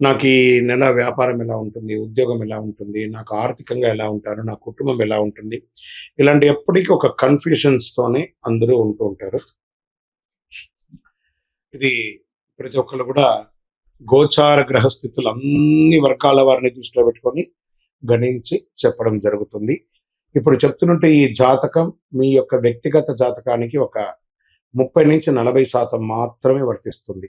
నాకు ఈ నెల వ్యాపారం ఎలా ఉంటుంది ఉద్యోగం ఎలా ఉంటుంది నాకు ఆర్థికంగా ఎలా ఉంటారు నా కుటుంబం ఎలా ఉంటుంది ఇలాంటి ఎప్పటికీ ఒక కన్ఫ్యూషన్స్తోనే అందరూ ఉంటూ ఉంటారు. ఇది ప్రతి ఒక్కరు కూడా గోచార గ్రహస్థితులు అన్ని వర్గాల వారిని దృష్టిలో పెట్టుకొని గణించి చెప్పడం జరుగుతుంది. ఇప్పుడు చెప్తున్నట్టు ఈ జాతకం మీ యొక్క వ్యక్తిగత జాతకానికి ఒక ముప్పై నుంచి నలభై శాతం మాత్రమే వర్తిస్తుంది.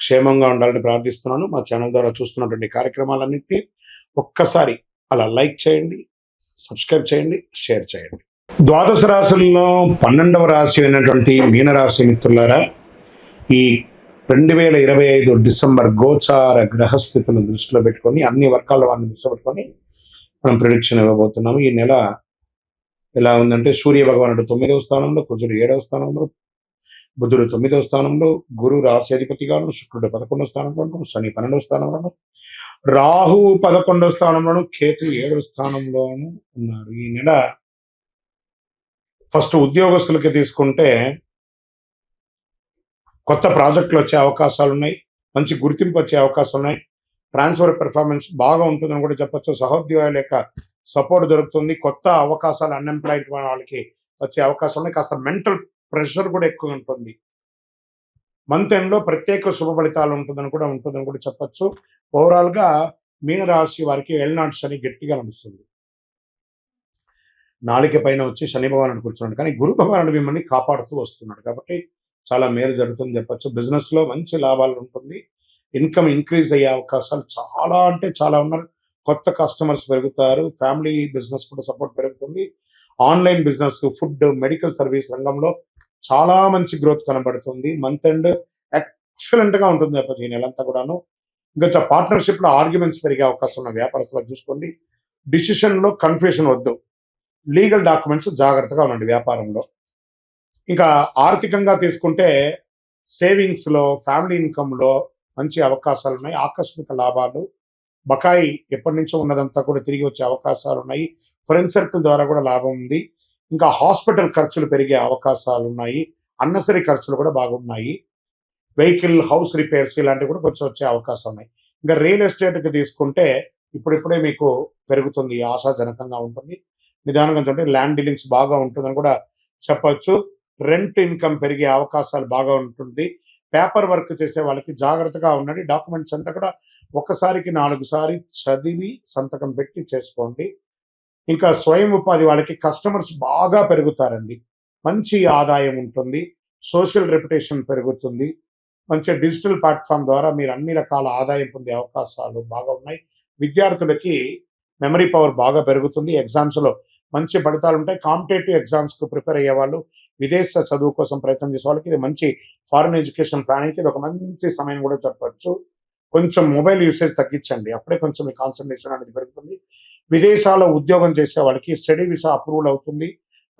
క్షేమంగా ఉండాలని ప్రార్థిస్తున్నాను. మా ఛానల్ ద్వారా చూస్తున్నటువంటి కార్యక్రమాలన్నింటినీ ఒక్కసారి అలా లైక్ చేయండి సబ్స్క్రైబ్ చేయండి షేర్ చేయండి. ద్వాదశ రాశుల్లో పన్నెండవ రాశి అయినటువంటి మీనరాశి మిత్రులారా ఈ రెండు వేల ఇరవై ఐదు డిసెంబర్ గోచార గ్రహస్థితులను దృష్టిలో పెట్టుకొని అన్ని వర్గాల వారిని దృష్టిలో పెట్టుకొని మనం ప్రిడిక్షన్ ఇవ్వబోతున్నాము. ఈ నెల ఎలా ఉందంటే సూర్య భగవానుడు తొమ్మిదవ స్థానంలో కుజుడు ఏడవ స్థానంలో బుధుడు తొమ్మిదవ స్థానంలో గురు రాశి శుక్రుడు పదకొండవ స్థానంలోను శని పన్నెండవ స్థానంలోను రాహు పదకొండవ స్థానంలోను కేతు ఏడవ స్థానంలోను ఉన్నారు. ఈ నెల ఫస్ట్ ఉద్యోగస్తులకి తీసుకుంటే కొత్త ప్రాజెక్టులు వచ్చే అవకాశాలు ఉన్నాయి మంచి గుర్తింపు వచ్చే అవకాశాలు ఉన్నాయి ట్రాన్స్ఫర్ పెర్ఫార్మెన్స్ బాగా ఉంటుందని కూడా చెప్పొచ్చు. సహోద్యోగాల యొక్క సపోర్ట్ దొరుకుతుంది. కొత్త అవకాశాలు అన్ఎంప్లాయిడ్ వాళ్ళకి వచ్చే అవకాశాలు ఉన్నాయి కాస్త మెంటల్ ప్రెషర్ కూడా ఎక్కువ ఉంటుంది. మంత్ ఎండ్లో ప్రత్యేక శుభ ఫలితాలు ఉంటుందని కూడా ఉంటుందని కూడా చెప్పొచ్చు. ఓవరాల్గా మీనరాశి వారికి ఎల్నాట్ శని గట్టిగా నడుస్తుంది. నాలిక పైన వచ్చి శని భగవానుడు కూర్చున్నాడు. కానీ గురు భగవానుడు మిమ్మల్ని కాపాడుతూ వస్తున్నాడు కాబట్టి చాలా మేలు జరుగుతుంది చెప్పచ్చు. బిజినెస్లో మంచి లాభాలు ఉంటుంది. ఇన్కమ్ ఇంక్రీజ్ అయ్యే అవకాశాలు చాలా అంటే చాలా ఉన్నారు. కొత్త కస్టమర్స్ పెరుగుతారు. ఫ్యామిలీ బిజినెస్ కూడా సపోర్ట్ పెరుగుతుంది. Online business food medical service రంగంలో చాలా మంచి గ్రోత్ కనబడుతుంది. మంత్ ఎండ్ ఎక్సలెంట్గా ఉంటుంది చెప్పచ్చు ఈ నెలంతా కూడాను. ఇంకా పార్ట్నర్షిప్లో ఆర్గ్యుమెంట్స్ పెరిగే అవకాశం ఉన్న వ్యాపారస్తులు చూసుకోండి. డిసిషన్లో కన్ఫ్యూషన్ వద్దు. లీగల్ డాక్యుమెంట్స్ జాగ్రత్తగా ఉండండి వ్యాపారంలో. ఇంకా ఆర్థికంగా తీసుకుంటే సేవింగ్స్లో ఫ్యామిలీ ఇన్కమ్లో మంచి అవకాశాలు ఉన్నాయి. ఆకస్మిక లాభాలు. బకాయి ఎప్పటి నుంచో ఉన్నదంతా కూడా తిరిగి వచ్చే అవకాశాలు ఉన్నాయి. ఫ్రెండ్ సర్కిల్ ద్వారా కూడా లాభం ఉంది. ఇంకా హాస్పిటల్ ఖర్చులు పెరిగే అవకాశాలు ఉన్నాయి అన్నసరి ఖర్చులు కూడా బాగున్నాయి. వెహికల్ హౌస్ రిపేర్స్ ఇలాంటివి కూడా కొంచెం వచ్చే అవకాశం ఉన్నాయి. ఇంకా రియల్ ఎస్టేట్కి తీసుకుంటే ఇప్పుడిప్పుడే మీకు పెరుగుతుంది ఆశాజనకంగా ఉంటుంది. నిదానంగా చూడండి ల్యాండ్ డీలింగ్స్ బాగా ఉంటుందని కూడా చెప్పచ్చు. రెంట్ ఇన్కమ్ పెరిగే అవకాశాలు బాగా ఉంటుంది. పేపర్ వర్క్ చేసే వాళ్ళకి జాగ్రత్తగా ఉండండి. డాక్యుమెంట్స్ అంతా కూడా ఒకసారికి నాలుగు సారి చదివి సంతకం పెట్టి చేసుకోండి. ఇంకా స్వయం ఉపాధి వాళ్ళకి కస్టమర్స్ బాగా పెరుగుతారండి. మంచి ఆదాయం ఉంటుంది. సోషల్ రెప్యుటేషన్ పెరుగుతుంది. మంచి డిజిటల్ ప్లాట్ఫామ్ ద్వారా మీరు అన్ని రకాల ఆదాయం పొందే అవకాశాలు బాగా ఉన్నాయి. విద్యార్థులకి మెమరీ పవర్ బాగా పెరుగుతుంది. ఎగ్జామ్స్లో మంచి ఫలితాలు ఉంటాయి. కాంపిటేటివ్ ఎగ్జామ్స్కు ప్రిపేర్ అయ్యే వాళ్ళు విదేశ చదువు కోసం ప్రయత్నం చేసే వాళ్ళకి ఇది మంచి ఫారెన్ ఎడ్యుకేషన్ ప్లానింగ్కి ఇది ఒక మంచి సమయం కూడా చెప్పచ్చు. కొంచెం మొబైల్ యూసేజ్ తగ్గించండి. అప్పుడే కొంచెం మీ కాన్సన్ట్రేషన్ అనేది పెరుగుతుంది. విదేశాల్లో ఉద్యోగం చేసే వాళ్ళకి స్టడీ వీసా అప్రూవల్ అవుతుంది.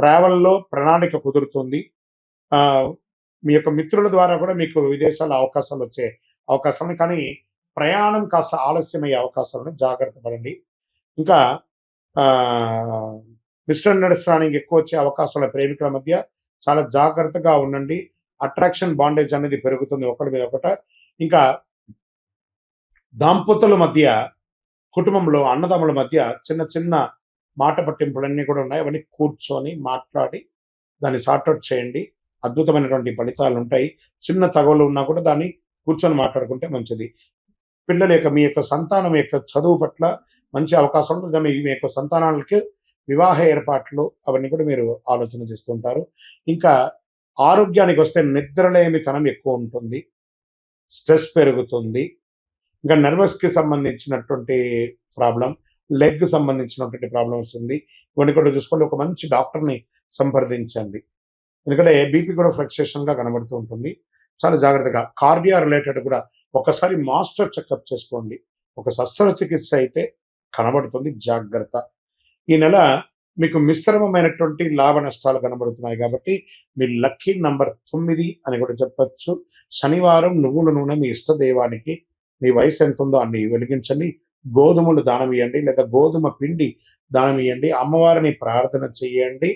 ట్రావెల్లో ప్రణాళిక కుదురుతుంది. మీ యొక్క మిత్రుల ద్వారా కూడా మీకు విదేశాల అవకాశాలు వచ్చే అవకాశం కానీ ప్రయాణం కాస్త ఆలస్యమయ్యే అవకాశాలను జాగ్రత్త పడండి. ఇంకా మిస్అండర్స్టాండింగ్ ఎక్కువ వచ్చే అవకాశాల ప్రేమికుల మధ్య చాలా జాగ్రత్తగా ఉండండి. అట్రాక్షన్ బాండేజ్ అనేది పెరుగుతుంది ఒకటి మీద ఒకట. ఇంకా దాంపతుల మధ్య కుటుంబంలో అన్నదమ్ముల మధ్య చిన్న చిన్న మాట పట్టింపులన్నీ కూడా ఉన్నాయి. అవన్నీ కూర్చొని మాట్లాడి దాన్ని సార్ట్అవుట్ చేయండి. అద్భుతమైనటువంటి ఫలితాలు ఉంటాయి. చిన్న తగవలు ఉన్నా కూడా దాన్ని కూర్చొని మాట్లాడుకుంటే మంచిది. పిల్లల యొక్క మీ యొక్క సంతానం యొక్క చదువు పట్ల మంచి అవకాశం ఉంటుంది. మీ యొక్క సంతానాలకి వివాహ ఏర్పాట్లు అవన్నీ కూడా మీరు ఆలోచన చేస్తుంటారు ఇంకా ఆరోగ్యానికి వస్తే నిద్రలేమితనం ఎక్కువ ఉంటుంది. స్ట్రెస్ పెరుగుతుంది. ఇంకా నర్వస్కి సంబంధించినటువంటి ప్రాబ్లం లెగ్ సంబంధించినటువంటి ప్రాబ్లం వస్తుంది ఇవన్నీ కూడా చూసుకోండి ఒక మంచి డాక్టర్ని సంప్రదించండి. ఎందుకంటే బీపీ కూడా ఫ్లక్చుయేషన్గా కనబడుతూ ఉంటుంది. చాలా జాగ్రత్తగా కార్డియా రిలేటెడ్ కూడా ఒకసారి మాస్టర్ చెకప్ చేసుకోండి. ఒక శస్త్రచికిత్స అయితే కనబడుతుంది. జాగ్రత్త. ఈ నెల మీకు మిశ్రమమైనటువంటి లాభ నష్టాలు కనబడుతున్నాయి కాబట్టి మీ లక్కీ నంబర్ తొమ్మిది అని కూడా చెప్పచ్చు. శనివారం నువ్వుల నూనె మీ ఇష్ట దైవానికి మీ వయసు ఎంత ఉందో అన్ని వెలిగించండి. గోధుమలు దానం ఇవ్వండి లేదా గోధుమ పిండి దానం ఇవ్వండి అమ్మవారిని ప్రార్థన చేయండి.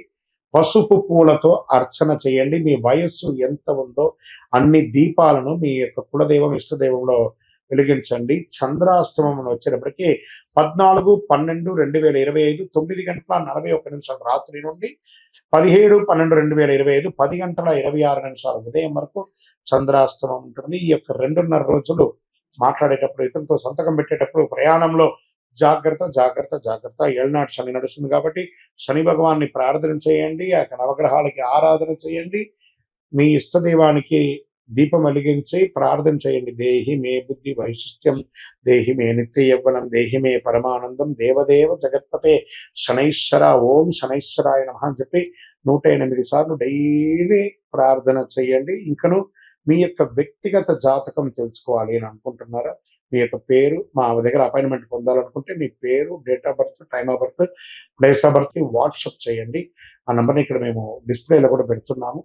పసుపు పూలతో అర్చన చేయండి. మీ వయస్సు ఎంత ఉందో అన్ని దీపాలను మీ యొక్క కులదైవం ఇష్టదైవంలో వెలిగించండి. చంద్రాష్టమం వచ్చేటప్పటికి పద్నాలుగు పన్నెండు రెండు వేల ఇరవై ఐదు తొమ్మిది గంటల నలభై ఒక్క నిమిషాల రాత్రి నుండి పదిహేడు పన్నెండు రెండు వేల ఇరవై ఐదు పది గంటల ఇరవై ఆరు నిమిషాల ఉదయం వరకు చంద్రాష్టమం ఉంటుంది. ఈ యొక్క రెండున్నర రోజులు మాట్లాడేటప్పుడు ఇతరులతో సంతకం పెట్టేటప్పుడు ప్రయాణంలో జాగ్రత్త జాగ్రత్త జాగ్రత్త. ఏళ్ళనాటి శని నడుస్తుంది కాబట్టి శని భగవాన్ని ప్రార్థన చేయండి ఆ నవగ్రహాలకి ఆరాధన చేయండి. మీ ఇష్టదైవానికి దీపం వెలిగించి ప్రార్థన చేయండి. దేహి మే బుద్ధి వైశిష్ట్యం దేహి మే నిత్య యవ్వనం దేహి మే పరమానందం దేవదేవ జగత్పతే శనైశ్వర ఓం శనైశ్వరాయ నమ అని చెప్పి నూట ఎనిమిది సార్లు డైలీ ప్రార్థన చేయండి. ఇంకను మీ యొక్క వ్యక్తిగత జాతకం తెలుసుకోవాలి అని అనుకుంటున్నారా? మీ యొక్క పేరు మా దగ్గర అపాయింట్మెంట్ పొందాలనుకుంటే మీ పేరు date of birth time of birth place of birth WhatsApp చేయండి. ఆ నెంబర్ని ఇక్కడ మేము డిస్ప్లేలో కూడా పెడుతున్నాము.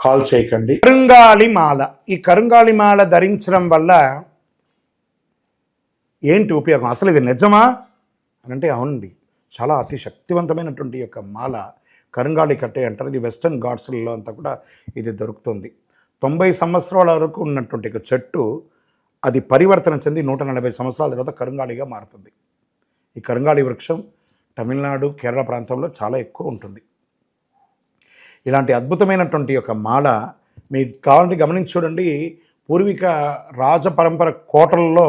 కాల్ చేయకండి. కరుంగాలి మాల. ఈ కరుంగాలి మాల ధరించడం వల్ల ఏంటి ఉపయోగం? అసలు ఇది నిజమా? అని అంటే అవునండి. చాలా అతి శక్తివంతమైనటువంటి యొక్క మాల. కరుంగాళి కట్టే అంటారు. ఇది వెస్టర్న్ ఘాట్స్లలో అంతా కూడా ఇది దొరుకుతుంది. తొంభై సంవత్సరాల వరకు ఉన్నటువంటి ఒక చెట్టు అది పరివర్తన చెంది నూట నలభై సంవత్సరాల తర్వాత కరుంగాళిగా మారుతుంది. ఈ కరుంగాళి వృక్షం తమిళనాడు కేరళ ప్రాంతంలో చాలా ఎక్కువ ఉంటుంది. ఇలాంటి అద్భుతమైనటువంటి ఒక మాల మీరు కావాలంటే గమనించి చూడండి. పూర్వీక రాజపరంపర కోటల్లో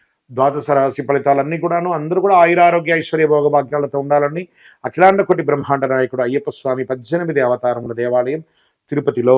ద్వాదశ రాశి ఫలితాలన్నీ కూడాను అందరూ కూడా ఆయురారోగ్య ఐశ్వర్య భోగభాగ్యాలతో ఉండాలని అఖిలాండ కోటి బ్రహ్మాండ నాయకుడు అయ్యప్ప స్వామి పద్దెనిమిది అవతారముల దేవాలయం తిరుపతిలో